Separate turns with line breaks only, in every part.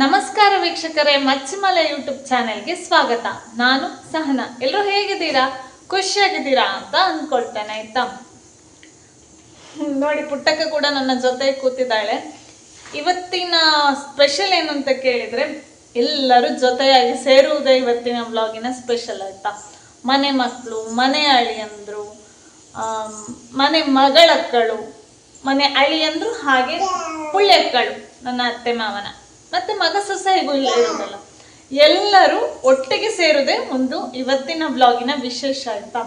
ನಮಸ್ಕಾರ ವೀಕ್ಷಕರೇ, ಮಚ್ಚಿಮಲ ಯೂಟ್ಯೂಬ್ ಚಾನೆಲ್ಗೆ ಸ್ವಾಗತ. ನಾನು ಸಹನಾ. ಎಲ್ಲರೂ ಹೇಗಿದ್ದೀರಾ? ಖುಷಿಯಾಗಿದ್ದೀರಾ ಅಂತ ಅಂದ್ಕೊಳ್ತೇನೆ ಆಯ್ತಾ? ನೋಡಿ, ಪುಟ್ಟಕ್ಕ ಕೂಡ ನನ್ನ ಜೊತೆ ಕೂತಿದ್ದಾಳೆ. ಇವತ್ತಿನ ಸ್ಪೆಷಲ್ ಏನು ಅಂತ ಕೇಳಿದ್ರೆ, ಎಲ್ಲರೂ ಜೊತೆಯಾಗಿ ಸೇರುವುದೇ ಇವತ್ತಿನ ವ್ಲಾಗಿನ ಸ್ಪೆಷಲ್ ಆಯ್ತಾ? ಮನೆ ಮಕ್ಕಳು ಮನೆ ಅಳಿಯಂದ್ರು ಮನೆ ಮಗಳಕ್ಕಳು, ಮನೆ ಅಳಿಯಂದ್ರು ಹಾಗೆ ಪುಳ್ಳೆಕ್ಕಳು ನನ್ನ ಅತ್ತೆ ಮಾವನ. ಮತ್ತೆ ಮಗ ಇಲ್ಲ ಇರೋದಲ್ಲ. ಎಲ್ಲರೂ ಒಟ್ಟಿಗೆ ಸೇರುದೇ ಒಂದು ಇವತ್ತಿನ ಬ್ಲಾಗಿನ ವಿಶೇಷ ಆಯ್ತಾ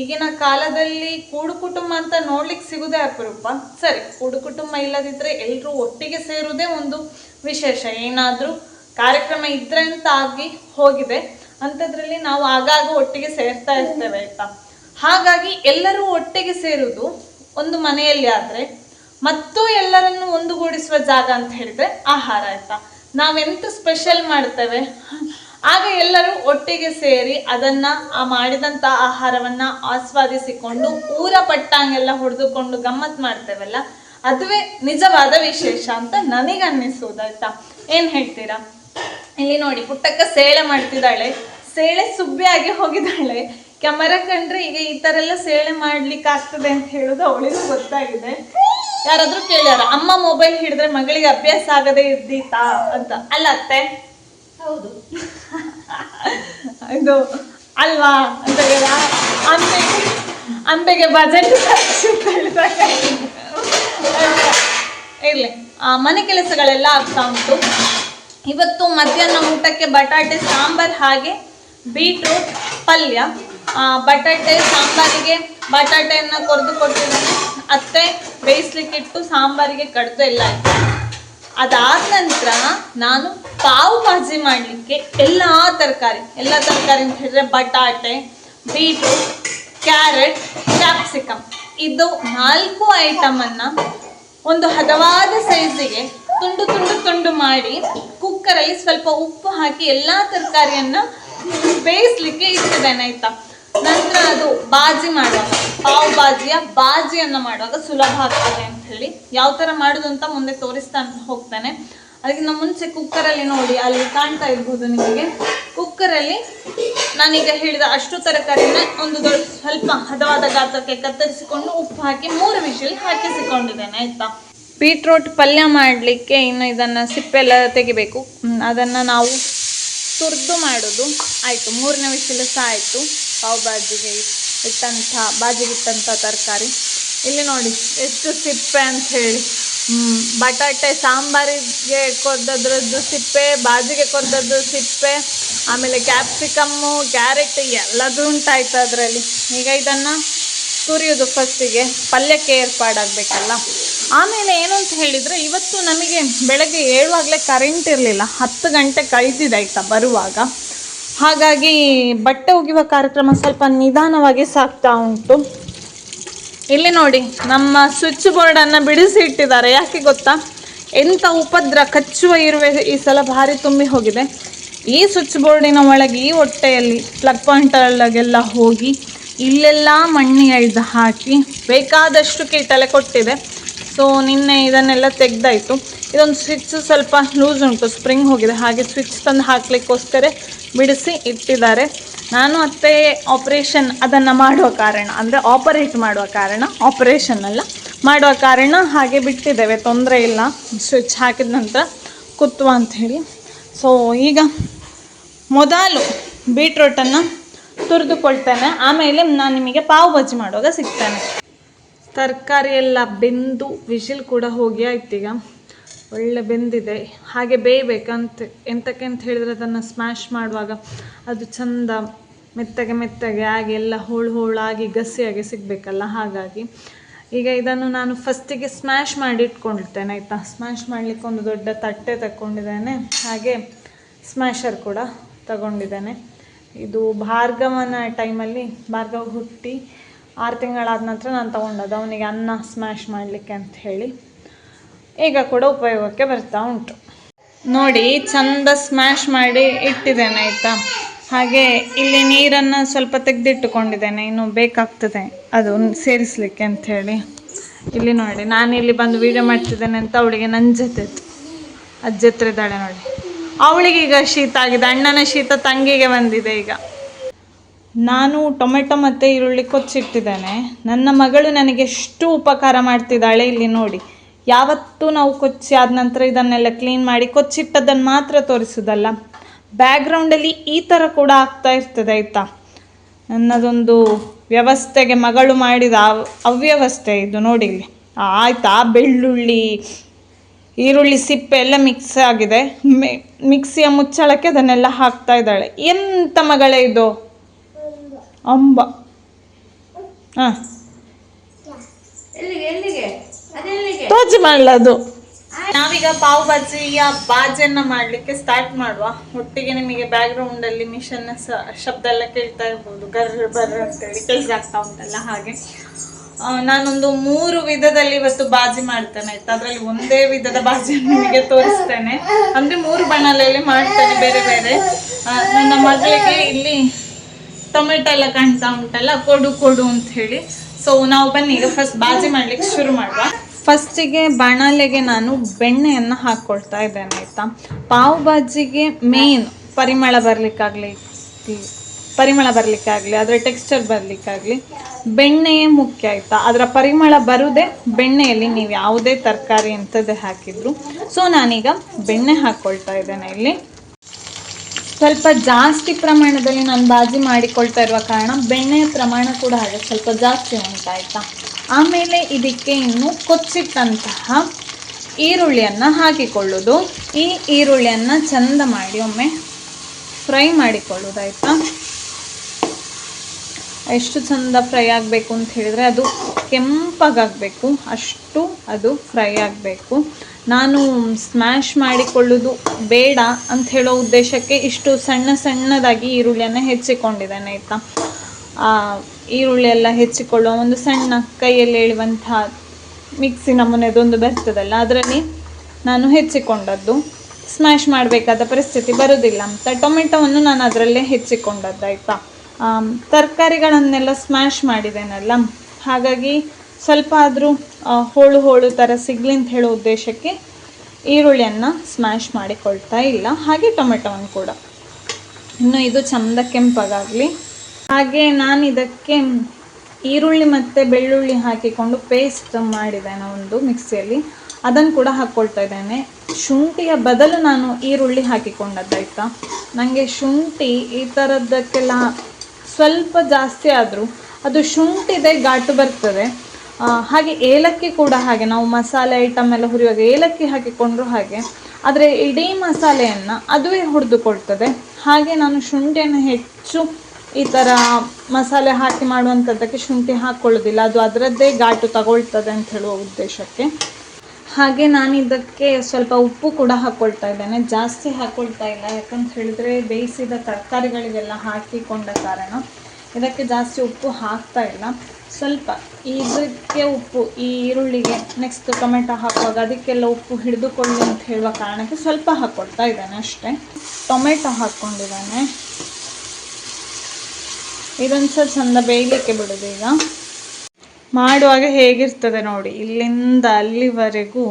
ಈಗಿನ ಕಾಲದಲ್ಲಿ ಕೂಡು ಕುಟುಂಬ ಅಂತ ನೋಡ್ಲಿಕ್ಕೆ ಸಿಗುದೇ ಅಪರೂಪ. ಸರಿ, ಕೂಡು ಕುಟುಂಬ ಇಲ್ಲದಿದ್ರೆ ಎಲ್ಲರೂ ಒಟ್ಟಿಗೆ ಸೇರುವುದೇ ಒಂದು ವಿಶೇಷ. ಏನಾದರೂ ಕಾರ್ಯಕ್ರಮ ಇದ್ರೆ ಅಂತ ಆಗಿ ಹೋಗಿದೆ. ಅಂಥದ್ರಲ್ಲಿ ನಾವು ಆಗಾಗ ಒಟ್ಟಿಗೆ ಸೇರ್ತಾ ಇರ್ತೇವೆ ಆಯ್ತಾ ಹಾಗಾಗಿ ಎಲ್ಲರೂ ಒಟ್ಟಿಗೆ ಸೇರುವುದು ಒಂದು ಮನೆಯಲ್ಲಿ ಆದ್ರೆ ಮತ್ತು ಎಲ್ಲರನ್ನು ಒಂದುಗೂಡಿಸುವ ಜಾಗ ಅಂತ ಹೇಳಿದ್ರೆ ಆಹಾರ ಆಯ್ತಾ? ನಾವೆಂತ ಸ್ಪೆಷಲ್ ಮಾಡ್ತೇವೆ ಆಗ ಎಲ್ಲರೂ ಒಟ್ಟಿಗೆ ಸೇರಿ ಅದನ್ನ, ಆ ಮಾಡಿದಂತ ಆಹಾರವನ್ನ ಆಸ್ವಾದಿಸಿಕೊಂಡು ಊರ ಪಟ್ಟಾಂಗೆಲ್ಲ ಹೊಡೆದುಕೊಂಡು ಗಮ್ಮತ್ ಮಾಡ್ತೇವಲ್ಲ? ಅದುವೇ ನಿಜವಾದ ವಿಶೇಷ ಅಂತ ನನಗನ್ನಿಸುವುದಾಯ್ತಾ ಏನ್ ಹೇಳ್ತೀರಾ? ಇಲ್ಲಿ ನೋಡಿ, ಪುಟ್ಟಕ್ಕ ಸೇಳೆ ಮಾಡ್ತಿದ್ದಾಳೆ. ಸೇಳೆ ಸುಬ್ಬಿಯಾಗಿ ಹೋಗಿದ್ದಾಳೆ. ಕ್ಯಾಮರಾ ಕಂಡ್ರೆ ಈಗ ಈ ತರ ಎಲ್ಲ ಸೇಳೆ ಮಾಡ್ಲಿಕ್ಕೆ ಆಗ್ತದೆ ಅಂತ ಹೇಳೋದು ಅವಳಿಗೂ ಗೊತ್ತಾಗಿದೆ. ಯಾರಾದ್ರೂ ಕೇಳ್ಯಾರ ಅಮ್ಮ ಮೊಬೈಲ್ ಹಿಡಿದ್ರೆ ಮಗಳಿಗೆ ಅಭ್ಯಾಸ ಆಗದೆ ಇದ್ದೀತಾ? ಅಂತ. ಅಲ್ಲ ಅತ್ತೆ?
ಹೌದು.
ಇದು ಅಲ್ವಾ? ಅಂತ ಹೇಳ ಅಂಬೆಗೆ ಅಂಬೆಗೆ ಬಜೆಟ್ ಇರ್ಲಿ. ಆ, ಮನೆ ಕೆಲಸಗಳೆಲ್ಲ ಆಗ್ತಾ ಉಂಟು. ಇವತ್ತು ಮಧ್ಯಾಹ್ನ ಊಟಕ್ಕೆ ಬಟಾಟೆ ಸಾಂಬಾರ್ ಹಾಗೆ ಬೀಟ್ರೂಟ್ ಪಲ್ಯ. ಆ, ಬಟಾಟೆ ಸಾಂಬಾರಿಗೆ ಬಟಾಟೆಯನ್ನು ಕೊರೆದು ಕೊಟ್ಟಿದ್ದೀನಿ. ಅತ್ತೆ ಬೇಯಿಸ್ಲಿಕ್ಕಿಟ್ಟು ಸಾಂಬಾರಿಗೆ ಕಡ್ದು ಎಲ್ಲ ಆಯಿತು. ಅದಾದ ನಂತರ ನಾನು ಪಾವ್ ಭಾಜಿ ಮಾಡಲಿಕ್ಕೆ ಎಲ್ಲ ತರಕಾರಿ ಎಲ್ಲ ತರಕಾರಿ ಅಂತ ಹೇಳಿದ್ರೆ ಬಟಾಟೆ, ಬೀಟ್ರೂಟ್, ಕ್ಯಾರೆಟ್, ಕ್ಯಾಪ್ಸಿಕಮ್. ಇದು ನಾಲ್ಕು ಐಟಮನ್ನು ಒಂದು ಹದವಾದ ಸೈಜಿಗೆ ತುಂಡು ತುಂಡು ತುಂಡು ಮಾಡಿ ಕುಕ್ಕರಲ್ಲಿ ಸ್ವಲ್ಪ ಉಪ್ಪು ಹಾಕಿ ಎಲ್ಲ ತರಕಾರಿಯನ್ನು ಬೇಯಿಸ್ಲಿಕ್ಕೆ ಇಟ್ಟಿದ್ದೇನೆ, ಆಯ್ತಾ? ನಂತರ ಅದು ಬಾಜಿ ಮಾಡುವಾಗ ಪಾವ್ ಬಾಜಿಯ ಬಾಜಿಯನ್ನ ಮಾಡುವಾಗ ಸುಲಭ ಆಗ್ತದೆ ಅಂತ ಹೇಳಿ ಯಾವ ತರ ಮಾಡುದು ಅಂತ ಮುಂದೆ ತೋರಿಸ್ತಾ ಹೋಗ್ತಾನೆ. ಅದಕ್ಕಿಂತ ಮುಂಚೆ ಕುಕ್ಕರಲ್ಲಿ ನೋಡಿ, ಅಲ್ಲಿ ಕಾಣ್ತಾ ಇರ್ಬೋದು ನಿಮಗೆ. ಕುಕ್ಕರಲ್ಲಿ ನಾನೀಗ ಹೇಳಿದ ಅಷ್ಟು ತರಕಾರಿನ ಒಂದು ದೊಡ್ಡ ಸ್ವಲ್ಪ ಹದವಾದ ಗಾತ್ರಕ್ಕೆ ಕತ್ತರಿಸಿಕೊಂಡು ಉಪ್ಪು ಹಾಕಿ ಮೂರು ವಿಷಲ್ ಹಾಕಿಸಿಕೊಂಡಿದ್ದೇನೆ, ಆಯ್ತಾ? ಬೀಟ್ರೋಟ್ ಪಲ್ಯ ಮಾಡಲಿಕ್ಕೆ ಇನ್ನು ಇದನ್ನು ಸಿಪ್ಪೆಲ್ಲ ತೆಗಿಬೇಕು. ಅದನ್ನು ನಾವು ತುರಿದು ಮಾಡೋದು. ಆಯಿತು, ಮೂರನೇ ವಿಷಲ್ ಸಹ ಆಯಿತು ಪಾವ್ ಬಾಜಿಗೆ ಇಟ್ಟಂಥ ಬಾಜಿಗೆ ಇಟ್ಟಂಥ ತರಕಾರಿ. ಇಲ್ಲಿ ನೋಡಿ, ಎಷ್ಟು ಸಿಪ್ಪೆ ಅಂತ ಹೇಳಿ. ಬಟಾಟೆ ಸಾಂಬಾರಿಗೆ ಕೊದ್ದದ್ರದ್ದು ಸಿಪ್ಪೆ, ಬಾಜಿಗೆ ಕೊದ್ದದ್ದು ಸಿಪ್ಪೆ, ಆಮೇಲೆ ಕ್ಯಾಪ್ಸಿಕಮ್ಮು, ಕ್ಯಾರೆಟ್, ಎಲ್ಲದೂ ಉಂಟಾಯ್ತು ಅದರಲ್ಲಿ. ಈಗ ಇದನ್ನು ತುರಿಯೋದು ಫಸ್ಟಿಗೆ ಪಲ್ಯಕ್ಕೆ ಏರ್ಪಾಡಾಗಬೇಕಲ್ಲ. ಆಮೇಲೆ ಏನು ಅಂತ ಹೇಳಿದರೆ, ಇವತ್ತು ನಮಗೆ ಬೆಳಗ್ಗೆ ಏಳುವಾಗಲೇ ಕರೆಂಟ್ ಇರಲಿಲ್ಲ. ಹತ್ತು ಗಂಟೆ ಕಳೆದಿದೆ ಆಯ್ತಾ ಬರುವಾಗ. ಹಾಗಾಗಿ ಬಟ್ಟೆ ಒಗೆಯುವ ಕಾರ್ಯಕ್ರಮ ಸ್ವಲ್ಪ ನಿಧಾನವಾಗಿ ಸಾಗ್ತಾ ಉಂಟು. ಇಲ್ಲಿ ನೋಡಿ, ನಮ್ಮ ಸ್ವಿಚ್ ಬೋರ್ಡನ್ನು ಬಿಡಿಸಿ ಇಟ್ಟಿದ್ದಾರೆ. ಯಾಕೆ ಗೊತ್ತಾ? ಎಂಥ ಉಪದ್ರ ಕಚ್ಚುವ ಇರುವೆ ಈ ಸಲ ಭಾರಿ ತುಂಬಿ ಹೋಗಿದೆ. ಈ ಸ್ವಿಚ್ ಬೋರ್ಡಿನ ಒಳಗೆ ಈ ಹೊಟ್ಟೆಯಲ್ಲಿ ಪ್ಲಗ್ ಪಾಯಿಂಟಲ್ಲೆಲ್ಲ ಹೋಗಿ, ಇಲ್ಲೆಲ್ಲ ಮಣ್ಣಿ ಇದು ಹಾಕಿ, ಬೇಕಾದಷ್ಟು ಕೀಟಲೆ ಕೊಟ್ಟಿದೆ. ಸೊ ನಿನ್ನೆ ಇದನ್ನೆಲ್ಲ ತೆಗ್ದಾಯ್ತು. ಇದೊಂದು ಸ್ವಿಚ್ ಸ್ವಲ್ಪ ಲೂಸ್ ಉಂಟು ಸ್ಪ್ರಿಂಗ್ ಹೋಗಿದೆ. ಹಾಗೆ ಸ್ವಿಚ್ ತಂದು ಹಾಕ್ಲಿಕ್ಕೋಸ್ಕರ ಬಿಡಿಸಿ ಇಟ್ಟಿದ್ದಾರೆ. ನಾನು ಅತ್ತೆ ಆಪ್ರೇಷನ್ ಅದನ್ನು ಮಾಡುವ ಕಾರಣ, ಅಂದರೆ ಆಪರೇಟ್ ಮಾಡುವ ಕಾರಣ ಆಪರೇಷನ್ ಅಲ್ಲ, ಮಾಡುವ ಕಾರಣ ಹಾಗೆ ಬಿಟ್ಟಿದ್ದೇವೆ. ತೊಂದರೆ ಇಲ್ಲ. ಸ್ವಿಚ್ ಹಾಕಿದ ನಂತರ ಕುತ್ತುವ ಅಂಥೇಳಿ ಸೊ ಈಗ ಮೊದಲು ಬೀಟ್ರೋಟನ್ನು ತುರಿದುಕೊಳ್ತೇನೆ. ಆಮೇಲೆ ನಾನು ನಿಮಗೆ ಪಾವ್ ಬಜ್ಜಿ ಮಾಡುವಾಗ ಸಿಗ್ತೇನೆ. ತರಕಾರಿ ಎಲ್ಲ ಬೆಂದು ವಿಶಿಲ್ ಕೂಡ ಹೋಗಿ ಆಯ್ತು ಈಗ ಒಳ್ಳೆ ಬೆಂದಿದೆ. ಹಾಗೆ ಬೇಯಬೇಕಂತ ಎಂತಕ್ಕೆ ಅಂತ ಹೇಳಿದ್ರೆ ಅದನ್ನು ಸ್ಮ್ಯಾಶ್ ಮಾಡುವಾಗ ಅದು ಚಂದ ಮೆತ್ತಗೆ ಮೆತ್ತಗೆ ಆಗಿ ಎಲ್ಲ ಹೋಳು ಹೋಳಾಗಿ ಗಸಿಯಾಗಿ ಸಿಗಬೇಕಲ್ಲ ಹಾಗಾಗಿ. ಈಗ ಇದನ್ನು ನಾನು ಫಸ್ಟಿಗೆ ಸ್ಮ್ಯಾಶ್ ಮಾಡಿ ಇಟ್ಕೊಂಡಿರ್ತೇನೆ ಆಯಿತಾ? ಸ್ಮ್ಯಾಶ್ ಮಾಡಲಿಕ್ಕೆ ಒಂದು ದೊಡ್ಡ ತಟ್ಟೆ ತಗೊಂಡಿದ್ದೇನೆ ಹಾಗೆ ಸ್ಮ್ಯಾಶರ್ ಕೂಡ ತಗೊಂಡಿದ್ದೇನೆ. ಇದು ಭಾರ್ಗವನ ಟೈಮಲ್ಲಿ ಭಾರ್ಗವ ಹುಟ್ಟಿ ಆರು ತಿಂಗಳಾದ ನಂತರ ನಾನು ತೊಗೊಂಡದ್ದು. ಅವನಿಗೆ ಅನ್ನ ಸ್ಮ್ಯಾಶ್ ಮಾಡಲಿಕ್ಕೆ ಅಂತ ಹೇಳಿ. ಈಗ ಕೂಡ ಉಪಯೋಗಕ್ಕೆ ಬರ್ತಾ ಉಂಟು. ನೋಡಿ, ಚಂದ ಸ್ಮ್ಯಾಶ್ ಮಾಡಿ ಇಟ್ಟಿದ್ದೇನೆ, ಆಯಿತಾ? ಹಾಗೆ ಇಲ್ಲಿ ನೀರನ್ನು ಸ್ವಲ್ಪ ತೆಗೆದಿಟ್ಟುಕೊಂಡಿದ್ದೇನೆ. ಇನ್ನು ಬೇಕಾಗ್ತದೆ ಅದು ಸೇರಿಸಲಿಕ್ಕೆ ಅಂಥೇಳಿ ಇಲ್ಲಿ ನೋಡಿ, ನಾನು ಇಲ್ಲಿ ಬಂದು ವೀಡಿಯೋ ಮಾಡ್ತಿದ್ದೇನೆ ಅಂತ ಅವಳಿಗೆ ನನ್ನ ಜೊತೆ ಅಜ್ಜತ್ರ ಇದ್ದಾಳೆ ನೋಡಿ. ಅವಳಿಗೆ ಈಗ ಶೀತ ಆಗಿದೆ. ಅಣ್ಣನ ಶೀತ ತಂಗಿಗೆ ಬಂದಿದೆ ಈಗ. ನಾನು ಟೊಮೆಟೊ ಮತ್ತು ಈರುಳ್ಳಿ ಕೊಚ್ಚಿಟ್ಟಿದ್ದೇನೆ. ನನ್ನ ಮಗಳು ನನಗೆ ಎಷ್ಟು ಉಪಕಾರ ಮಾಡ್ತಿದ್ದಾಳೆ ಇಲ್ಲಿ ನೋಡಿ. ಯಾವತ್ತೂ ನಾವು ಕೊಚ್ಚಿ ಆದ ನಂತರ ಇದನ್ನೆಲ್ಲ ಕ್ಲೀನ್ ಮಾಡಿ ಕೊಚ್ಚಿಟ್ಟದನ್ನು ಮಾತ್ರ ತೋರಿಸೋದಲ್ಲ ಬ್ಯಾಕ್ಗ್ರೌಂಡಲ್ಲಿ ಈ ಥರ ಕೂಡ ಆಗ್ತಾ ಇರ್ತದೆ, ಆಯಿತಾ? ನನ್ನದೊಂದು ವ್ಯವಸ್ಥೆಗೆ ಮಗಳು ಮಾಡಿದ ಅವ್- ಅವ್ಯವಸ್ಥೆ ಇದು ನೋಡಿ ಇಲ್ಲಿ. ಆಯಿತಾ? ಬೆಳ್ಳುಳ್ಳಿ, ಈರುಳ್ಳಿ ಸಿಪ್ಪೆ ಎಲ್ಲ ಮಿಕ್ಸ್ ಆಗಿದೆ. ಮಿಕ್ಸಿಯ ಮುಚ್ಚಳಕ್ಕೆ ಅದನ್ನೆಲ್ಲ ಹಾಕ್ತಾ ಇದ್ದಾಳೆ. ಎಂಥ ಮಗಳೇ ಇದು? ಅಂಬ. ಹಾಂ ತೋಜಿ ಮಾಡಲದು ನಾವೀಗ ಪಾವ್ ಬಾಜಿಯ ಬಾಜಿಯನ್ನ ಮಾಡ್ಲಿಕ್ಕೆ ಸ್ಟಾರ್ಟ್ ಮಾಡುವ. ಒಟ್ಟಿಗೆ ನಿಮಗೆ ಬ್ಯಾಕ್ಗ್ರೌಂಡ್ ಅಲ್ಲಿ ಮಿಷನ್ ಶಬ್ದ ಎಲ್ಲ ಕೇಳ್ತಾ ಇರ್ಬೋದು. ಗರ್ರ ಬರ್ರ ಅಂತೇಳಿ ಕೆಲಸ ಆಗ್ತಾ ಉಂಟಲ್ಲ ಹಾಗೆ. ನಾನೊಂದು ಮೂರು ವಿಧದಲ್ಲಿ ಇವತ್ತು ಬಾಜಿ ಮಾಡ್ತೇನೆ ಆಯ್ತಾ? ಅದ್ರಲ್ಲಿ ಒಂದೇ ವಿಧದ ಬಾಜಿಯನ್ನು ನಿಮಗೆ ತೋರಿಸ್ತೇನೆ. ಅಂದ್ರೆ ಮೂರು ಬಣ್ಣದಲ್ಲಿ ಮಾಡ್ತೇನೆ ಬೇರೆ ಬೇರೆ. ನನ್ನ ಮಗಳಿಗೆ ಇಲ್ಲಿ ಟೊಮೆಟೊ ಎಲ್ಲ ಕಾಣ್ತಾ ಉಂಟಲ್ಲ, ಕೊಡು ಕೊಡು ಅಂತ ಹೇಳಿ. ಸೊ ನಾವು ಬನ್ನಿ, ಈಗ ಫಸ್ಟ್ ಬಾಜಿ ಮಾಡ್ಲಿಕ್ಕೆ ಶುರು ಮಾಡುವ. ಫಸ್ಟಿಗೆ ಬಾಣಲೆಗೆ ನಾನು ಬೆಣ್ಣೆಯನ್ನು ಹಾಕ್ಕೊಳ್ತಾ ಇದ್ದೇನೆ, ಆಯ್ತಾ? ಪಾವ್ ಬಾಜಿಗೆ ಮೇನ್ ಪರಿಮಳ ಬರ್ಲಿಕ್ಕಾಗ್ಲಿ, ಪರಿಮಳ ಬರಲಿಕ್ಕಾಗಲಿ, ಅದರ ಟೆಕ್ಸ್ಚರ್ ಬರ್ಲಿಕ್ಕಾಗ್ಲಿ, ಬೆಣ್ಣೆಯೇ ಮುಖ್ಯ, ಆಯ್ತಾ? ಅದರ ಪರಿಮಳ ಬರುವುದೇ ಬೆಣ್ಣೆಯಲ್ಲಿ, ನೀವು ಯಾವುದೇ ತರಕಾರಿ ಅಂಥದ್ದೇ ಹಾಕಿದ್ರು. ಸೊ ನಾನೀಗ ಬೆಣ್ಣೆ ಹಾಕ್ಕೊಳ್ತಾ ಇದ್ದೇನೆ ಇಲ್ಲಿ. ಸ್ವಲ್ಪ ಜಾಸ್ತಿ ಪ್ರಮಾಣದಲ್ಲಿ ನಾನು ಬಾಜಿ ಮಾಡಿಕೊಳ್ತಾ ಇರುವ ಕಾರಣ ಬೆಣ್ಣೆಯ ಪ್ರಮಾಣ ಕೂಡ ಹಾಗೆ ಸ್ವಲ್ಪ ಜಾಸ್ತಿ ಉಂಟಾಯ್ತಾ ಆಮೇಲೆ ಇದಕ್ಕೆ ಇನ್ನು ಕೊಚ್ಚಿಟ್ಟಂತಹ ಈರುಳ್ಳಿಯನ್ನು ಹಾಕಿಕೊಳ್ಳೋದು. ಈ ಈರುಳ್ಳಿಯನ್ನು ಚಂದ ಮಾಡಿ ಒಮ್ಮೆ ಫ್ರೈ ಮಾಡಿಕೊಳ್ಳೋದಾಯ್ತಾ? ಎಷ್ಟು ಚಂದ ಫ್ರೈ ಆಗಬೇಕು ಅಂತ ಹೇಳಿದ್ರೆ ಅದು ಕೆಂಪಾಗಬೇಕು. ಅಷ್ಟು ಅದು ಫ್ರೈ ಆಗಬೇಕು. ನಾನು ಸ್ಮ್ಯಾಶ್ ಮಾಡಿಕೊಳ್ಳೋದು ಬೇಡ ಅಂತ ಹೇಳೋ ಉದ್ದೇಶಕ್ಕೆ ಇಷ್ಟು ಸಣ್ಣ ಸಣ್ಣದಾಗಿ ಈರುಳ್ಳಿಯನ್ನು ಹೆಚ್ಚಿಕೊಂಡಿದ್ದೇನೆ ಆಯಿತಾ? ಈರುಳ್ಳಿ ಎಲ್ಲ ಹೆಚ್ಚಿಕೊಳ್ಳುವ ಒಂದು ಸಣ್ಣ ಕೈಯಲ್ಲಿ ಹೇಳುವಂಥ ಮಿಕ್ಸಿ ನಮೂನೆದೊಂದು ಬರ್ತದಲ್ಲ ಅದರಲ್ಲಿ ನಾನು ಹೆಚ್ಚಿಕೊಂಡದ್ದು. ಸ್ಮ್ಯಾಶ್ ಮಾಡಬೇಕಾದ ಪರಿಸ್ಥಿತಿ ಬರೋದಿಲ್ಲ ಅಂತ. ಟೊಮೆಟೊವನ್ನು ನಾನು ಅದರಲ್ಲೇ ಹೆಚ್ಚಿಕೊಂಡದ್ದಾಯ್ತಾ ಆಮ್, ತರಕಾರಿಗಳನ್ನೆಲ್ಲ ಸ್ಮ್ಯಾಶ್ ಮಾಡಿದ್ದೇನಲ್ಲ ಹಾಗಾಗಿ ಸ್ವಲ್ಪ ಆದರೂ ಹೋಳು ಹೋಳು ಥರ ಸಿಗಲಿ ಅಂತ ಹೇಳೋ ಉದ್ದೇಶಕ್ಕೆ ಈರುಳ್ಳಿಯನ್ನು ಸ್ಮ್ಯಾಶ್ ಮಾಡಿಕೊಳ್ತಾ ಇಲ್ಲ. ಹಾಗೆ ಟೊಮೆಟೊವನ್ನು ಕೂಡ. ಇನ್ನು ಇದು ಚಂದ ಕೆಂಪಾಗಲಿ ಹಾಗೆ ನಾನು ಇದಕ್ಕೆ ಈರುಳ್ಳಿ ಮತ್ತು ಬೆಳ್ಳುಳ್ಳಿ ಹಾಕಿಕೊಂಡು ಪೇಸ್ಟ್ ಮಾಡಿದ್ದೇನೆ ಒಂದು ಮಿಕ್ಸಿಯಲ್ಲಿ. ಅದನ್ನು ಕೂಡ ಹಾಕ್ಕೊಳ್ತಾ ಇದ್ದೇನೆ. ಶುಂಠಿಯ ಬದಲು ನಾನು ಈರುಳ್ಳಿ ಹಾಕಿಕೊಂಡದ್ದಾಯ್ತಾ ನನಗೆ ಶುಂಠಿ ಈ ಥರದ್ದಕ್ಕೆಲ್ಲ ಸ್ವಲ್ಪ ಜಾಸ್ತಿ ಆದರೂ ಅದು ಶುಂಠಿದೆ, ಘಾಟು ಬರ್ತದೆ. ಹಾಗೆ ಏಲಕ್ಕಿ ಕೂಡ ಹಾಗೆ, ನಾವು ಮಸಾಲೆ, ಐಟಮ್ ಎಲ್ಲ ಹುರಿಯುವಾಗ ಏಲಕ್ಕಿ ಹಾಕಿಕೊಂಡ್ರು ಹಾಗೆ. ಆದರೆ ಇಡೀ ಮಸಾಲೆಯನ್ನು ಅದುವೇ ಹುರಿದುಕೊಳ್ತದೆ. ಹಾಗೆ ನಾನು ಶುಂಠಿಯನ್ನು ಹೆಚ್ಚು ಈ ಥರ ಮಸಾಲೆ ಹಾಕಿ ಮಾಡುವಂಥದ್ದಕ್ಕೆ ಶುಂಠಿ ಹಾಕ್ಕೊಳ್ಳೋದಿಲ್ಲ ಅದು ಅದರದ್ದೇ ಘಾಟು ತಗೊಳ್ತದೆ ಅಂತ ಹೇಳುವ ಉದ್ದೇಶಕ್ಕೆ. ಹಾಗೆ ನಾನು ಇದಕ್ಕೆ ಸ್ವಲ್ಪ ಉಪ್ಪು ಕೂಡ ಹಾಕ್ಕೊಳ್ತಾ ಇದ್ದೇನೆ. ಜಾಸ್ತಿ ಹಾಕ್ಕೊಳ್ತಾ ಇಲ್ಲ. ಯಾಕಂತ ಹೇಳಿದರೆ ಬೇಯಿಸಿದ ತರಕಾರಿಗಳಿಗೆಲ್ಲ ಹಾಕಿಕೊಂಡ ಕಾರಣ ಇದಕ್ಕೆ ಜಾಸ್ತಿ ಉಪ್ಪು ಹಾಕ್ತಾ ಇಲ್ಲ. ಸ್ವಲ್ಪ ಇದಕ್ಕೆ ಉಪ್ಪು, ಈ ಈರುಳ್ಳಿಗೆ ನೆಕ್ಸ್ಟ್ ಟೊಮೆಟೊ ಹಾಕುವಾಗ ಅದಕ್ಕೆಲ್ಲ ಉಪ್ಪು ಹಿಡಿದುಕೊಳ್ಳಿ ಅಂತ ಹೇಳುವ ಕಾರಣಕ್ಕೆ ಸ್ವಲ್ಪ ಹಾಕ್ಕೊಳ್ತಾ ಇದ್ದೇನೆ ಅಷ್ಟೇ. ಟೊಮೆಟೊ ಹಾಕ್ಕೊಂಡಿದ್ದಾನೆ ಇದೊಂದು ಸ್ವಲ್ಪ ಚೆಂದ ಬೇಯಲಿಕ್ಕೆ ಬಿಡೋದು ಈಗ. ಮಾಡುವಾಗ ಹೇಗಿರ್ತದೆ ನೋಡಿ, ಇಲ್ಲಿಂದ ಅಲ್ಲಿವರೆಗೂ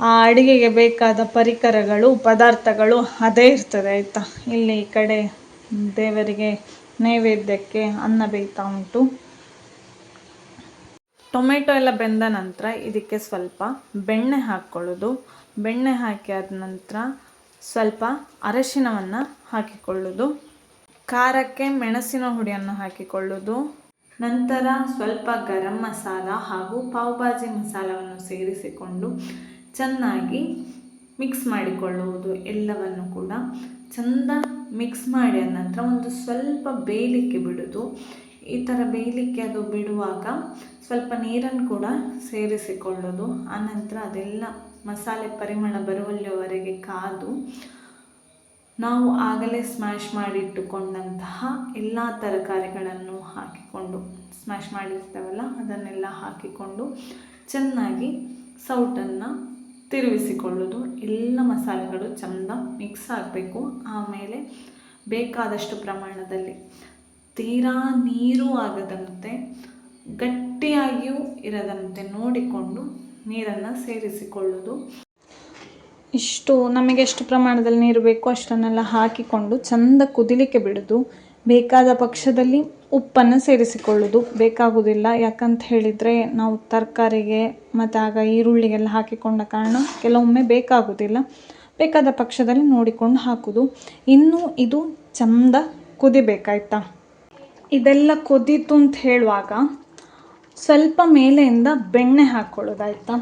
ಆ ಅಡಿಗೆಗೆ ಬೇಕಾದ ಪರಿಕರಗಳು, ಪದಾರ್ಥಗಳು ಅದೇ ಇರ್ತದೆ, ಆಯಿತಾ? ಇಲ್ಲಿ ಈ ಕಡೆ ದೇವರಿಗೆ ನೈವೇದ್ಯಕ್ಕೆ ಅನ್ನ ಬೇಯ್ತಾ ಉಂಟು. ಟೊಮೆಟೊ ಎಲ್ಲ ಬೆಂದ ನಂತರ ಇದಕ್ಕೆ ಸ್ವಲ್ಪ ಬೆಣ್ಣೆ ಹಾಕ್ಕೊಳ್ಳೋದು ಬೆಣ್ಣೆ ಹಾಕಿ ಆದ ನಂತರ ಸ್ವಲ್ಪ ಅರಶಿನವನ್ನು ಹಾಕಿಕೊಳ್ಳೋದು. ಖಾರಕ್ಕೆ ಮೆಣಸಿನ ಹುಡಿಯನ್ನು ಹಾಕಿಕೊಳ್ಳೋದು. ನಂತರ ಸ್ವಲ್ಪ ಗರಂ ಮಸಾಲ ಹಾಗೂ ಪಾವ್ ಭಾಜಿ ಮಸಾಲವನ್ನು ಸೇರಿಸಿಕೊಂಡು ಚೆನ್ನಾಗಿ ಮಿಕ್ಸ್ ಮಾಡಿಕೊಳ್ಳುವುದು ಎಲ್ಲವನ್ನು ಕೂಡ ಚೆಂದ ಮಿಕ್ಸ್ ಮಾಡಿ ಆದ ನಂತರ ಒಂದು ಸ್ವಲ್ಪ ಬೇಯಲಿಕ್ಕೆ ಬಿಡೋದು. ಈ ಥರ ಬೇಯಲಿಕ್ಕೆ ಅದು ಬಿಡುವಾಗ ಸ್ವಲ್ಪ ನೀರನ್ನು ಕೂಡ ಸೇರಿಸಿಕೊಳ್ಳೋದು. ಆನಂತರ ಅದೆಲ್ಲ ಮಸಾಲೆ ಪರಿಮಳ ಬರುವಲ್ಲಿವರೆಗೆ ಕಾದು ನಾವು ಆಗಲೇ ಸ್ಮ್ಯಾಶ್ ಮಾಡಿಟ್ಟುಕೊಂಡಂತಹ ಎಲ್ಲ ತರಕಾರಿಗಳನ್ನು ಹಾಕಿಕೊಂಡು ಸ್ಮ್ಯಾಶ್ ಮಾಡಿರ್ತೇವಲ್ಲ, ಅದನ್ನೆಲ್ಲ ಹಾಕಿಕೊಂಡು ಚೆನ್ನಾಗಿ ಸೌಟನ್ನು ತಿರುಗಿಸಿಕೊಳ್ಳೋದು. ಎಲ್ಲ ಮಸಾಲೆಗಳು ಚೆಂದ ಮಿಕ್ಸ್ ಆಗಬೇಕು. ಆಮೇಲೆ ಬೇಕಾದಷ್ಟು ಪ್ರಮಾಣದಲ್ಲಿ ತೀರಾ ನೀರು ಆಗದಂತೆ, ಗಟ್ಟಿಯಾಗಿಯೂ ಇರದಂತೆ ನೋಡಿಕೊಂಡು ನೀರನ್ನು ಸೇರಿಸಿಕೊಳ್ಳೋದು. ಇಷ್ಟು ನಮಗೆ ಎಷ್ಟು ಪ್ರಮಾಣದಲ್ಲಿ ನೀರು ಬೇಕು ಅಷ್ಟನ್ನೆಲ್ಲ ಹಾಕಿಕೊಂಡು ಚಂದ ಕುದಿಲಿಕ್ಕೆ ಬಿಡೋದು, ಬೇಕಾದ ಪಕ್ಷದಲ್ಲಿ ಉಪ್ಪನ್ನು ಸೇರಿಸಿಕೊಳ್ಳೋದು ಬೇಕಾಗುವುದಿಲ್ಲ ಯಾಕಂತ ಹೇಳಿದರೆ ನಾವು ತರಕಾರಿಗೆ ಮತ್ತು ಆಗ ಈರುಳ್ಳಿಗೆಲ್ಲ ಹಾಕಿಕೊಂಡ ಕಾರಣ ಕೆಲವೊಮ್ಮೆ ಬೇಕಾಗುವುದಿಲ್ಲ ಬೇಕಾದ ಪಕ್ಷದಲ್ಲಿ ನೋಡಿಕೊಂಡು ಹಾಕೋದು. ಇನ್ನು ಇದು ಚೆಂದ ಕುದಿಬೇಕಾಯ್ತಾ? ಇದೆಲ್ಲ ಕುದೀತು ಅಂತ ಹೇಳುವಾಗ ಸ್ವಲ್ಪ ಮೇಲೆಯಿಂದ ಬೆಣ್ಣೆ ಹಾಕ್ಕೊಳ್ಳೋದಾಯ್ತಾ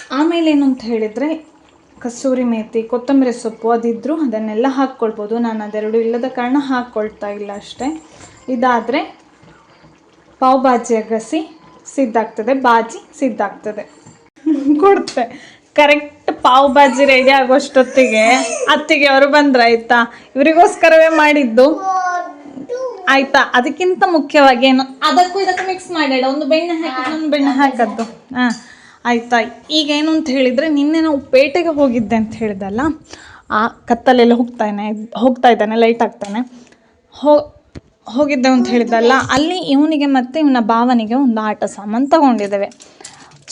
ಆಮೇಲೆ ಏನು ಅಂತ ಹೇಳಿದರೆ ಕಸೂರಿ ಮೇಥಿ ಕೊತ್ತಂಬರಿ ಸೊಪ್ಪು ಅದಿದ್ದರೂ ಅದನ್ನೆಲ್ಲ ಹಾಕ್ಕೊಳ್ಬೋದು. ನಾನು ಅದೆರಡು ಇಲ್ಲದ ಕಾರಣ ಹಾಕ್ಕೊಳ್ತಾ ಇಲ್ಲ ಅಷ್ಟೇ. ಇದಾದರೆ ಪಾವ್ ಬಾಜಿ ಅಗಸಿ ಸಿದ್ಧಾಗ್ತದೆ ಬಾಜಿ ಸಿದ್ಧಾಗ್ತದೆ ಕೊಡ್ತೆ. ಕರೆಕ್ಟ್ ಪಾವ್ ಬಾಜಿ ರೆಡಿ ಆಗೋಷ್ಟೊತ್ತಿಗೆ. ಅತ್ತಿಗೆ ಅವರು ಬಂದ್ರಾಯ್ತಾ ಇವರಿಗೋಸ್ಕರವೇ ಮಾಡಿದ್ದು. ಆಯ್ತಾ? ಅದಕ್ಕಿಂತ ಮುಖ್ಯವಾಗಿ ಏನು? ಅದಕ್ಕೂ ಇದಕ್ಕೂ ಮಿಕ್ಸ್ ಮಾಡೋಣ ಒಂದು ಬೆಣ್ಣೆ ಹಾಕಿ, ಒಂದು ಬೆಣ್ಣೆ ಹಾಕದ್ದು. ಹಾಂ. ಆಯ್ತಾ, ಈಗ ಏನು ಅಂತ ಹೇಳಿದರೆ ನಿನ್ನೆ ನಾವು ಪೇಟೆಗೆ ಹೋಗಿದ್ದೆ ಅಂತ ಹೇಳಿದಲ್ಲ, ಆ ಕತ್ತಲೆಲ್ಲ ಹೋಗ್ತಾನೆ ಹೋಗ್ತಾ ಇದ್ದಾನೆ ಲೈಟ್ ಆಗ್ತಾನೆ. ಹೋ, ಹೋಗಿದ್ದೆ ಅಂತ ಹೇಳಿದಲ್ಲ, ಅಲ್ಲಿ ಇವನಿಗೆ ಮತ್ತು ಇವನ ಭಾವನಿಗೆ ಒಂದು ಆಟ ಸಾಮಾನು ತಗೊಂಡಿದ್ದೇವೆ.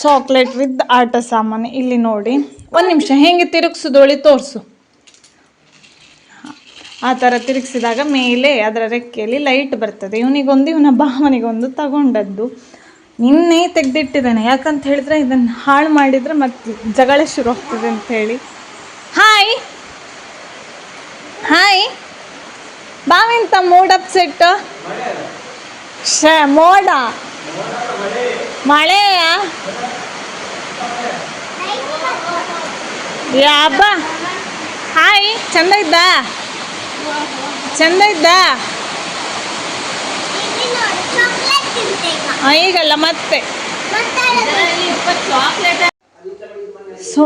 ಚಾಕ್ಲೇಟ್ ವಿತ್ ಆಟ ಸಾಮಾನು, ಇಲ್ಲಿ ನೋಡಿ. ಒಂದು ನಿಮಿಷ, ಹೇಗೆ ತಿರುಗಿಸೋದೊಳಿ ತೋರಿಸು. ಆ ಥರ ತಿರುಗಿಸಿದಾಗ ಮೇಲೆ ಅದರ ರೆಕ್ಕೆಯಲ್ಲಿ ಲೈಟ್ ಬರ್ತದೆ. ಇವನಿಗೊಂದು, ಇವನ ಭಾವನಿಗೊಂದು ತಗೊಂಡದ್ದು. ನಿನ್ನೆ ತೆಗೆದಿಟ್ಟಿದ್ದಾನೆ. ಯಾಕಂತ ಹೇಳಿದ್ರೆ ಇದನ್ನು ಹಾಳು ಮಾಡಿದ್ರೆ ಮತ್ತೆ ಜಗಳ ಶುರು ಆಗ್ತದೆ ಅಂತ ಹೇಳಿ. ಹಾಯ್ ಹಾಯ್ ಬಾವೆಂತ ಮೂಡ್ ಅಪ್ಸೆಟ್ ಶ, ಮೋಡ. ಮಳೆಯಾ ಯಾಬ ಹಾಯ್ ಚಂದ ಇದ್ದಾ? ಚಂದ ಇದ್ದಾ ಆ, ಈಗಲ್ಲ, ಮತ್ತೆ. ಸೊ,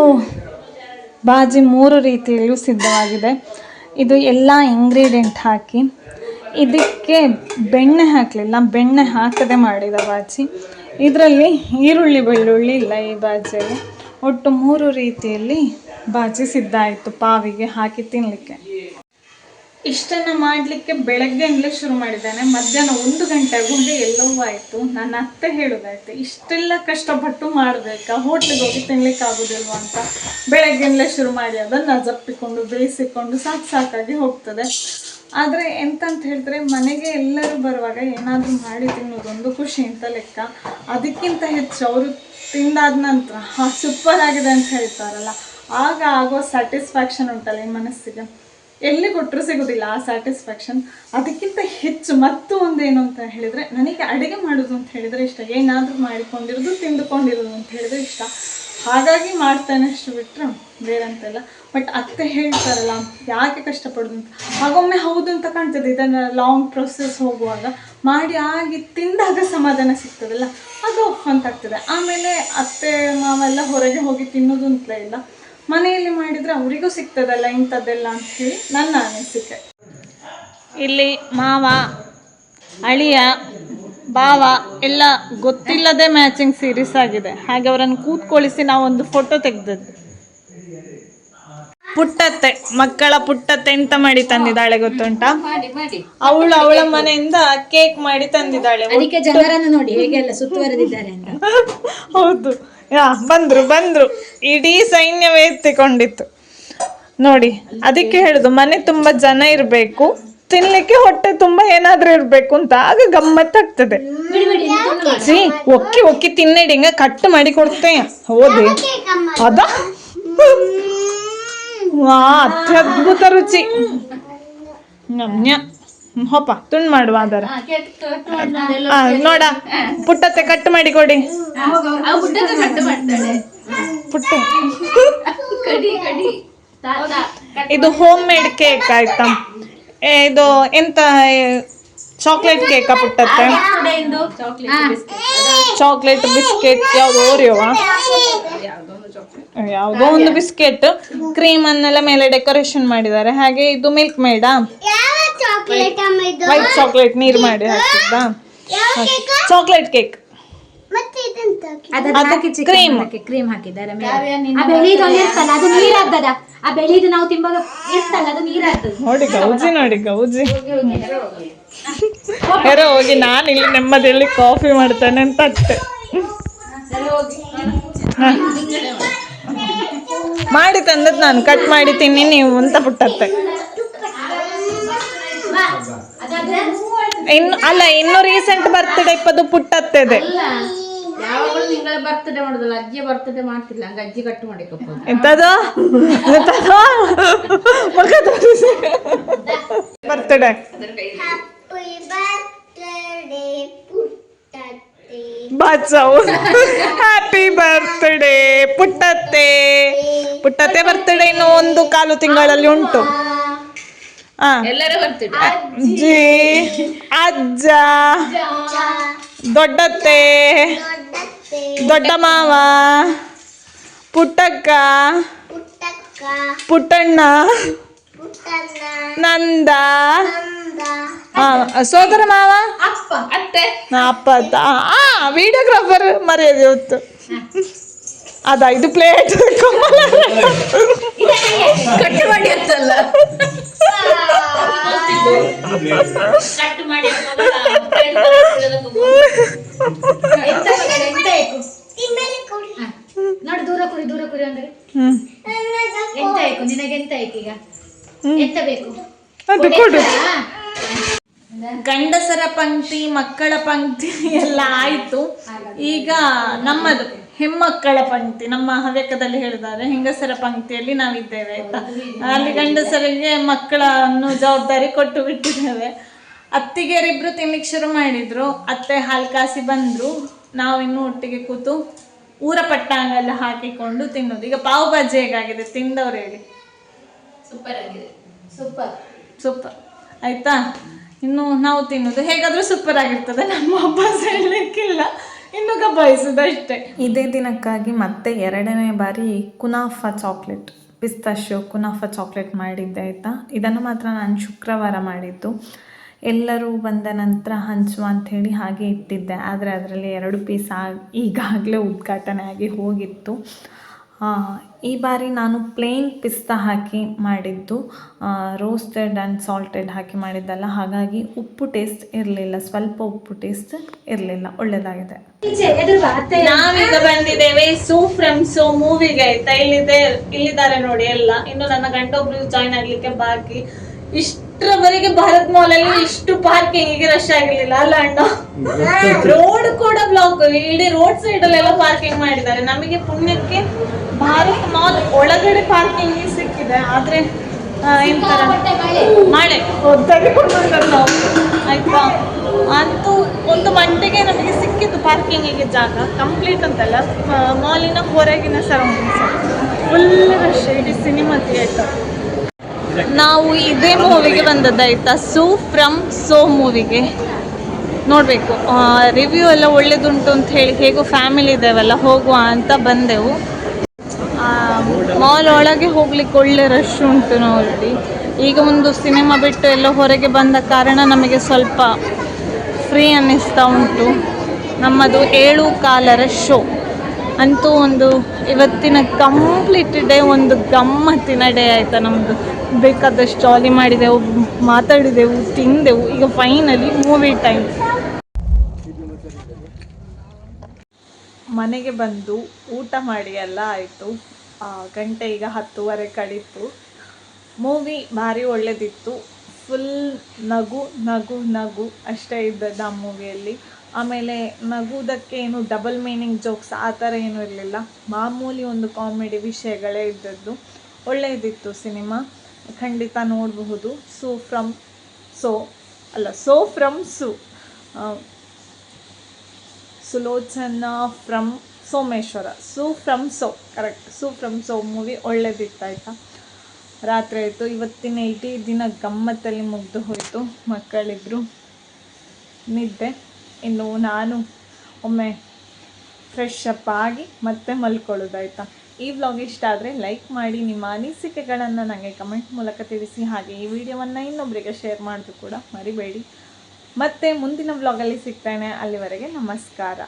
ಬಾಜಿ ಮೂರು ರೀತಿಯಲ್ಲೂ ಸಿದ್ಧವಾಗಿದೆ. ಇದು ಎಲ್ಲ ಇಂಗ್ರೀಡಿಯೆಂಟ್ ಹಾಕಿ, ಇದಕ್ಕೆ ಬೆಣ್ಣೆ ಹಾಕಲಿಲ್ಲ ಬೆಣ್ಣೆ ಹಾಕದೆ ಮಾಡಿದ ಬಾಜಿ. ಇದರಲ್ಲಿ ಈರುಳ್ಳಿ ಬೆಳ್ಳುಳ್ಳಿ ಇಲ್ಲ ಈ ಬಾಜಿಯಲ್ಲಿ. ಒಟ್ಟು ಮೂರು ರೀತಿಯಲ್ಲಿ ಬಾಜಿ ಸಿದ್ಧ ಆಯಿತು, ಪಾವಿಗೆ ಹಾಕಿ ತಿನ್ನಲಿಕ್ಕೆ ಇಷ್ಟನ್ನು ಮಾಡಲಿಕ್ಕೆ ಬೆಳಗ್ಗೆಯಿಂದಲೇ ಶುರು ಮಾಡಿದ್ದಾನೆ. ಮಧ್ಯಾಹ್ನ ಒಂದು ಗಂಟೆಗೂ ಎಲ್ಲವೂ ಆಯಿತು. ನನ್ನ ಅತ್ತೆ ಹೇಳೋದಾಯ್ತು, ಇಷ್ಟೆಲ್ಲ ಕಷ್ಟಪಟ್ಟು ಮಾಡಬೇಕಾ? ಹೋಟ್ಲಿಗೆ ಹೋಗಿ ತಿನ್ಲಿಕ್ಕೆ ಆಗೋದಿಲ್ವ ಅಂತ. ಬೆಳಗ್ಗೆಯಿಂದಲೇ ಶುರು ಮಾಡಿ ಅದನ್ನು ಜಪ್ಪಿಕೊಂಡು, ಬೇಯಿಸಿಕೊಂಡು ಸಾಕು ಸಾಕಾಗಿ ಹೋಗ್ತದೆ. ಆದರೆ ಎಂತಂತ ಹೇಳಿದ್ರೆ ಮನೆಗೆ ಎಲ್ಲರೂ ಬರುವಾಗ ಏನಾದರೂ ಮಾಡಿ ತಿನ್ನೋದೊಂದು ಖುಷಿ ಅಂತ ಲೆಕ್ಕ. ಅದಕ್ಕಿಂತ ಹೆಚ್ಚು ಅವರು ತಿಂದಾದ ನಂತರ ಸೂಪರ್ ಆಗಿದೆ ಅಂತ ಹೇಳ್ತಾರಲ್ಲ. ಆಗ ಆಗೋ ಸ್ಯಾಟಿಸ್ಫ್ಯಾಕ್ಷನ್ ಉಂಟಲ್ಲ ಈ ಮನಸ್ಸಿಗೆ. ಎಲ್ಲಿ ಕೊಟ್ಟರು ಸಿಗೋದಿಲ್ಲ ಆ ಸ್ಯಾಟಿಸ್ಫ್ಯಾಕ್ಷನ್ ಅದಕ್ಕಿಂತ ಹೆಚ್ಚು ಮತ್ತು ಒಂದೇನು ಅಂತ ಹೇಳಿದರೆ, ನನಗೆ ಅಡುಗೆ ಮಾಡೋದು ಅಂತ ಹೇಳಿದರೆ ಇಷ್ಟ. ಏನಾದರೂ ಮಾಡಿಕೊಂಡಿರೋದು, ತಿಂದುಕೊಂಡಿರೋದು ಅಂತ ಹೇಳಿದರೆ ಇಷ್ಟ. ಹಾಗಾಗಿ ಮಾಡ್ತಾನೆ ಅಷ್ಟು ಬಿಟ್ಟರೆ ಬೇರಂತೆಲ್ಲ. ಬಟ್ ಅತ್ತೆ ಹೇಳ್ತಾರಲ್ಲ, ಯಾಕೆ ಕಷ್ಟಪಡೋದು ಅಂತ. ಹಾಗೊಮ್ಮೆ ಹೌದು ಅಂತ ಕಾಣ್ತದೆ, ಇದನ್ನು ಲಾಂಗ್ ಪ್ರೊಸೆಸ್ ಹೋಗುವಾಗ. ಮಾಡಿ ಆಗಿ ತಿಂದಾಗ ಸಮಾಧಾನ ಸಿಗ್ತದಲ್ಲ, ಅದು ಅಂತಾಗ್ತದೆ ಆಮೇಲೆ ಅತ್ತೆ ಮಾವೆಲ್ಲ ಹೊರಗೆ ಹೋಗಿ ತಿನ್ನೋದು ಅಂತಲೇ ಇಲ್ಲ. ಮನೆಯಲ್ಲಿ ಮಾಡಿದರೆ ಅವರಿಗೂ ಸಿಗ್ತದಲ್ಲ ಇಂಥದ್ದೆಲ್ಲ ಅಂತ ಹೇಳಿ ನನ್ನ ಅನಿಸಿಕೆ. ಇಲ್ಲಿ ಮಾವ ಅಳಿಯ ಭಾವ ಎಲ್ಲ ಗೊತ್ತಿಲ್ಲದೆ ಮ್ಯಾಚಿಂಗ್ ಸೀರೀಸ್ ಆಗಿದೆ. ಹಾಗೆ ಅವರನ್ನು ಕೂತ್ಕೊಳಿಸಿ ನಾವೊಂದು ಫೋಟೋ ತೆಗೆದದ್ದು. ಪುಟ್ಟತ್ತೆ ಮಕ್ಕಳ ಪುಟ್ಟತ್ತೆ ಎಂತ ಮಾಡಿ ತಂದಿದ್ದಾಳೆ ಗೊತ್ತುಂಟಾ?
ಮಾಡಿ ಮಾಡಿ.
ಅವಳು ಅವಳ ಮನೆಯಿಂದ ಕೇಕ್ ಮಾಡಿ ತಂದಿದ್ದಾಳೆ.
ಅದಕ್ಕೆ ಜನರನ್ನು ನೋಡಿ ಹೇಗೆಲ್ಲ ಸುತ್ತುವರೆದಿದ್ದಾರೆ ಅಂತ.
ಹೌದು. ಬಂದ್ರು ಬಂದ್ರು. ಇಡೀ ಸೈನ್ಯವೇ ಎತ್ತಿಕೊಂಡಿತ್ತು. ನೋಡಿ, ಅದಕ್ಕೆ ಹೇಳುದು, ಮನೆ ತುಂಬಾ ಜನ ಇರಬೇಕು, ತಿನ್ಲಿಕ್ಕೆ ಹೊಟ್ಟೆ ತುಂಬಾ ಏನಾದ್ರೂ ಇರ್ಬೇಕು ಅಂತ ಆಗ
ಗಮ್ಮತ್
ಆಗ್ತದೆ ಒಕ್ಕಿ ಒಕ್ಕಿ ತಿನ್ನಿಡಿ, ಹಿಂಗ ಕಟ್ ಮಾಡಿ ಕೊಡ್ತೇ. ಹೋದೆ. ಅದ? ವಾ, ಅತ್ಯದ್ಭುತ ರುಚಿ. ನಮ್ಯ ಹೋಪ ತುಂಡ್ ಮಾಡುವ ಅದರ ನೋಡ ಪುಟ್ಟತ್ತೆ ಕಟ್ ಮಾಡಿ ಕೊಡಿ ಪುಟ್ಟ ಇದು ಹೋಮ್ ಮೇಡ್ ಕೇಕ್ ಆಯ್ತಾ? ಇದು ಎಂತ ಚಾಕ್ಲೇಟ್ ಕೇಕಾ ಪುಟ್ಟತ್ತೆ?
ಚಾಕ್ಲೇಟ್ ಬಿಸ್ಕೆಟ್
ಯಾವ್ದು ಓರಿಯೋವಾ ಯಾವುದೋ ಒಂದು ಬಿಸ್ಕೆಟ್ ಕ್ರೀಮ್ ಅನ್ನೆಲ್ಲ ಮೇಲೆ ಡೆಕೋರೇಷನ್ ಮಾಡಿದ್ದಾರೆ. ಹಾಗೆ ಇದು ಮಿಲ್ಕ್ ಮೇಡಾ ವೈಟ್ ಚಾಕ್ಲೇಟ್ ನೀರು ಮಾಡಿ ಹಾಕಿದ್ದಾ ಚಾಕ್ಲೇಟ್ ಕೇಕ್
ಮತ್ತೆ ಇದಂತ
ಅದಕ್ಕೆ
ಕ್ರೀಮ್
ಕ್ರೀಮ್ ಹಾಕಿದ್ದಾರೆ ಮೇಲೆ. ಆ ಬೆಳಿದು ಒಂದು ಇರ್ತಲ್ಲ ಅದು ನೀರಾಗ್ತದ. ಆ ಬೆಳಿದು ನಾವು ತಿಂಬಾಗ ಇರ್ತಲ್ಲ ಅದು ನೀರಾಗ್ತದೆ.
ನೋಡಿ ಗೌಜಿ ನೋಡಿ ಗೌಜಿ. ಯಾರೋ ಹೋಗಿ ನಾನು ಇಲ್ಲಿ ನೆಮ್ಮದಿಯಲ್ಲಿ ಕಾಫಿ ಮಾಡ್ತೇನೆ ಅಂತ ಅಷ್ಟೆ. ಮಾಡಿ ತಂದದ್ದು ನಾನು. ಕಟ್ ಮಾಡಿ ತಿನ್ನಿ ನೀವು ಅಂತ ಪುಟ್ಟತ್ತೆ
ಅದಾದ್ರೆ
ಇನ್ನು ಅಲ್ಲ ಇನ್ನು ರೀಸೆಂಟ್ ಬರ್ತ್ಡೇ ಇಪ್ಪದು ಪುಟ್ಟತ್ತೆದೆ
ಇದೆ ಯಾವಾಗಲೂ ನಿಂಗಳ ಬರ್ತಡೆ ಮಾಡುದಲ್ಲ ಅಜ್ಜಿ ಬರ್ತಡೆ ಮಾಡ್ತಿಲ್ಲ ಹಂಗ ಅಜ್ಜಿ ಕಟ್ಟು ಮಾಡಿಕಪ್ಪ.
ಎಂತದು? ಎಂತದು? ಮುಖ ತೋರಿಸಿ ಬರ್ತ್ಡೇ
ಪುಟ್ಟತ್ತೆ.
ಹ್ಯಾಪಿ ಬರ್ತ್ಡೇ ಪುಟ್ಟತ್ತೆ. ಪುಟ್ಟತ್ತೆ ಬರ್ತಡೆ ಇನ್ನು ಒಂದು ಕಾಲು ತಿಂಗಳಲ್ಲಿ ಉಂಟು. ಆ.
ಎಲ್ಲರೂ ಬರ್ತಿದ್ರು.
ಅಜ್ಜಿ ಅಜ್ಜ ದೊಡ್ಡತ್ತೆ
ದೊಡ್ಡತ್ತೆ
ದೊಡ್ಡ ಮಾವ ಪುಟ್ಟಕ್ಕ
ಪುಟ್ಟಕ್ಕ
ಪುಟ್ಟಣ್ಣ
ಪುಟ್ಟಣ್ಣ
ನಂದ
ನಂದ
ಆ, ಸೋದರ ಮಾವ?
ಅಪ್ಪ ಅತ್ತೆ?
ಅಪ್ಪ ಅತ್ತ. ಆ ವಿಡಿಯೋಗ್ರಾಫರ್ ಮರ್ಯಾದೆ ಇವತ್ತು ಅದ ಇದು ಪ್ಲೇಟ್
ಕಟ್ಟು ಮಾಡಿ ಅಂತಲ್ಲ ನೋಡಿ ದೂರ ಕುರಿ ದೂರ ಕುರಿ ಅಂದ್ರೆ. ಎಂತ ಬೇಕು ನಿನಗೆ ಎಂತ ಬೇಕು ಈಗ? ಎಂತ ಬೇಕು?
ಕೊಡು ಗಂಡಸರ ಪಂಕ್ತಿ ಮಕ್ಕಳ ಪಂಕ್ತಿ ಎಲ್ಲ ಆಯ್ತು. ಈಗ ನಮ್ಮದು. ಹೆಮ್ಮಕ್ಕಳ ಪಂಕ್ತಿ ನಮ್ಮ ಹವ್ಯಕದಲ್ಲಿ ಹೇಳಿದ್ದಾರೆ ಹೆಂಗಸರ ಪಂಕ್ತಿಯಲ್ಲಿ ನಾವಿದ್ದೇವೆ ಆಯ್ತಾ? ಅಲ್ಲಿ ಗಂಡಸರಿಗೆ ಮಕ್ಕಳನ್ನು ಜವಾಬ್ದಾರಿ ಕೊಟ್ಟು ಬಿಟ್ಟಿದ್ದೇವೆ. ಅತ್ತಿಗೆಯರಿಬ್ರು ತಿನ್ಲಿಕ್ಕೆ ಶುರು ಮಾಡಿದ್ರು ಅತ್ತೆ ಹಾಲು ಕಾಸಿ ಬಂದ್ರು ನಾವು ಇನ್ನು ಒಟ್ಟಿಗೆ ಕೂತು ಊರ ಪಟ್ಟಾಂಗ ಎಲ್ಲ ಹಾಕಿಕೊಂಡು ತಿನ್ನೋದು ಈಗ ಪಾವ್ ಬಾಜಿ ಹೇಗಾಗಿದೆ? ತಿಂದವ್ರು ಹೇಳಿ.
ಸೂಪರ್ ಆಗಿದೆ. ಸೂಪರ್
ಸೂಪರ್ ಆಯ್ತಾ? ಇನ್ನು ನಾವು ತಿನ್ನೋದು ಹೇಗಾದ್ರೂ ಸೂಪರ್ ಆಗಿರ್ತದೆ. ನಮ್ಮ ಅಭ್ಯಾಸ ಹೇಳಲಿಕ್ಕಿಲ್ಲ ಇನ್ನು ಗಬಾಯಿಸೋದು ಅಷ್ಟೇ. ಇದೇ ದಿನಕ್ಕಾಗಿ ಮತ್ತೆ ಎರಡನೇ ಬಾರಿ ಕುನಾಫ ಚಾಕ್ಲೇಟ್ ಪಿಸ್ತಾಶಿಯೋ ಕುನಾಫ ಚಾಕ್ಲೇಟ್ ಮಾಡಿದ್ದೆ ಆಯಿತಾ? ಇದನ್ನು ಮಾತ್ರ ನಾನು ಶುಕ್ರವಾರ ಮಾಡಿದ್ದು. ಎಲ್ಲರೂ ಬಂದ ನಂತರ ಹಂಚುವ ಅಂಥೇಳಿ ಹಾಗೆ ಇಟ್ಟಿದ್ದೆ. ಆದರೆ ಅದರಲ್ಲಿ ಎರಡು ಪೀಸ್ ಆಗಿ ಈಗಾಗಲೇ ಉದ್ಘಾಟನೆ ಆಗಿ ಹೋಗಿತ್ತು. ಈ ಬಾರಿ ನಾನು ಪ್ಲೇನ್ ಪಿಸ್ತಾ ಹಾಕಿ ಮಾಡಿದ್ದು. ರೋಸ್ಟೆಡ್ ಆ್ಯಂಡ್ ಸಾಲ್ಟೆಡ್ ಹಾಕಿ ಮಾಡಿದ್ದಲ್ಲ ಹಾಗಾಗಿ ಉಪ್ಪು ಟೇಸ್ಟ್ ಇರಲಿಲ್ಲ ಸ್ವಲ್ಪ ಉಪ್ಪು ಟೇಸ್ಟ್ ಇರಲಿಲ್ಲ. ಒಳ್ಳೆಯದಾಗಿದೆ ನಾವೀಗ ಬಂದಿದ್ದೇವೆ ಸೂ ಫ್ರಮ್ ಸೋ ಮೂವಿಗೆ ಆಯ್ತಾ ಇಲ್ಲಿದೆ ಇಲ್ಲಿದ್ದಾರೆ ನೋಡಿ ಎಲ್ಲ. ಇನ್ನು ನನ್ನ ಗಂಡ ಒಬ್ರು ಜಾಯ್ನ್ ಆಗ್ಲಿಕ್ಕೆ ಬಾಕಿ. ಇಷ್ಟರವರೆಗೆ ಭಾರತ್ ಮಾಲ್ ಅಲ್ಲಿ ಇಷ್ಟು ಪಾರ್ಕಿಂಗ್ ರಶ್ ಆಗಿರ್ಲಿಲ್ಲ ಅಲ್ಲ ಅಣ್ಣ? ರೋಡ್ ಕೂಡ ಬ್ಲಾಕ್ ಇಡೀ ರೋಡ್ ಸೈಡ್ ಅಲ್ಲೆಲ್ಲ ಪಾರ್ಕಿಂಗ್ ಮಾಡಿದ್ದಾರೆ. ನಮಗೆ ಪುಣ್ಯಕ್ಕೆ ಭಾರತ್ ಮಾಲ್ ಒಳಗಡೆ ಪಾರ್ಕಿಂಗ್ ಸಿಕ್ಕಿದೆ ಆದ್ರೆ ಮಳೆ. ತೆಗೆದುಕೊಂಡು ನಾವು. ಆಯ್ತಾ? ಅಂತೂ ಒಂದು ಮಂಟಿಗೆ ನಮಗೆ ಸಿಕ್ಕಿತ್ತು ಪಾರ್ಕಿಂಗಿಗೆ ಜಾಗ ಕಂಪ್ಲೀಟ್ ಅಂತಲ್ಲ. ಮಾಲಿನ ಹೊರಗಿನ ಸರೌಂಡಿಂಗ್ಸ್ ಫುಲ್ ರಶ್ ಇಡೀ ಸಿನಿಮಾ ಥಿಯೇಟರ್ ನಾವು ಇದೇ ಮೂವಿಗೆ ಬಂದದ್ದಾಯ್ತಾ ಸೂ ಫ್ರಮ್ ಸೋ ಮೂವಿಗೆ ನೋಡಬೇಕು. ರಿವ್ಯೂ ಎಲ್ಲ ಒಳ್ಳೇದುಂಟು ಅಂತ ಹೇಳಿ ಹೇಗೋ ಫ್ಯಾಮಿಲಿ ಇದ್ದೇವಲ್ಲ ಹೋಗುವ ಅಂತ ಬಂದೆವು. ಮಾಲ್ ಒಳಗೆ ಹೋಗ್ಲಿಕ್ಕೆ ಒಳ್ಳೆ ರಶ್ ಉಂಟು ನೋಡಿ. ಈಗ ಒಂದು ಸಿನಿಮಾ ಬಿಟ್ಟು ಎಲ್ಲ ಹೊರಗೆ ಬಂದ ಕಾರಣ ನಮಗೆ ಸ್ವಲ್ಪ ಫ್ರೀ ಅನ್ನಿಸ್ತಾ ಉಂಟು. ನಮ್ಮದು ಏಳು ಕಾಲರ ಶೋ ಅಂತೂ ಒಂದು ಇವತ್ತಿನ ಕಂಪ್ಲೀಟ್ ಡೇ ಒಂದು ಗಮ್ಮತ್ತಿನ ಡೇ ಆಯಿತಾ ನಮ್ಮದು ಬೇಕಾದಷ್ಟು ಜಾಲಿ ಮಾಡಿದೆವು, ಮಾತಾಡಿದೆವು, ತಿಂದೆವು. ಈಗ ಫೈನಲಿ ಮೂವಿ ಟೈಮ್ ಮನೆಗೆ ಬಂದು ಊಟ ಮಾಡಿ ಎಲ್ಲ ಆಯಿತು. ಗಂಟೆ ಈಗ ಹತ್ತುವರೆ ಕಳೀತು. ಮೂವಿ ಭಾರಿ ಒಳ್ಳೆದಿತ್ತು. ಫುಲ್ ನಗು ನಗು ನಗು ಅಷ್ಟೇ ಇದ್ದದ್ದು ಆ ಮೂವಿಯಲ್ಲಿ ಆಮೇಲೆ ನಗುವುದಕ್ಕೆ ಏನು ಡಬಲ್ ಮೀನಿಂಗ್ ಜೋಕ್ಸ್ ಆ ಥರ ಏನೂ ಇರಲಿಲ್ಲ. ಮಾಮೂಲಿ ಒಂದು ಕಾಮಿಡಿ ವಿಷಯಗಳೇ ಇದ್ದದ್ದು. ಒಳ್ಳೆಯದಿತ್ತು ಸಿನಿಮಾ. ಖಂಡಿತ ನೋಡಬಹುದು. ಸೋ ಫ್ರಮ್ ಸೋ ಅಲ್ಲ So from Su Sulochana from Someshwara. Su from So correct Su from So movie ಒಳ್ಳೇದಿತ್ತಾಯ್ತಾ? ರಾತ್ರಿ ಆಯಿತು, ಇವತ್ತಿನ ಇಡೀ ದಿನ ಗಮ್ಮತ್ತಲ್ಲಿ ಮುಗಿದು ಹೋಯಿತು ಮಕ್ಕಳಿದ್ರು ನಿದ್ದೆ. ಇನ್ನು ನಾನು ಒಮ್ಮೆ ಫ್ರೆಶ್ ಅಪ್ ಆಗಿ ಮತ್ತೆ ಮಲ್ಕೊಳ್ಳೋದಾಯ್ತಾ? ಈ ವ್ಲಾಗ್ ಇಷ್ಟ ಆದರೆ ಲೈಕ್ ಮಾಡಿ, ನಿಮ್ಮ ಅನಿಸಿಕೆಗಳನ್ನು ನನಗೆ ಕಮೆಂಟ್ ಮೂಲಕ ತಿಳಿಸಿ. ಹಾಗೆ ಈ ವಿಡಿಯೋವನ್ನು ಇನ್ನೊಬ್ಬರಿಗೆ ಶೇರ್ ಮಾಡೋದು ಕೂಡ ಮರಿಬೇಡಿ. ಮತ್ತೆ ಮುಂದಿನ ವ್ಲಾಗಲ್ಲಿ ಸಿಗ್ತೇನೆ. ಅಲ್ಲಿವರೆಗೆ ನಮಸ್ಕಾರ.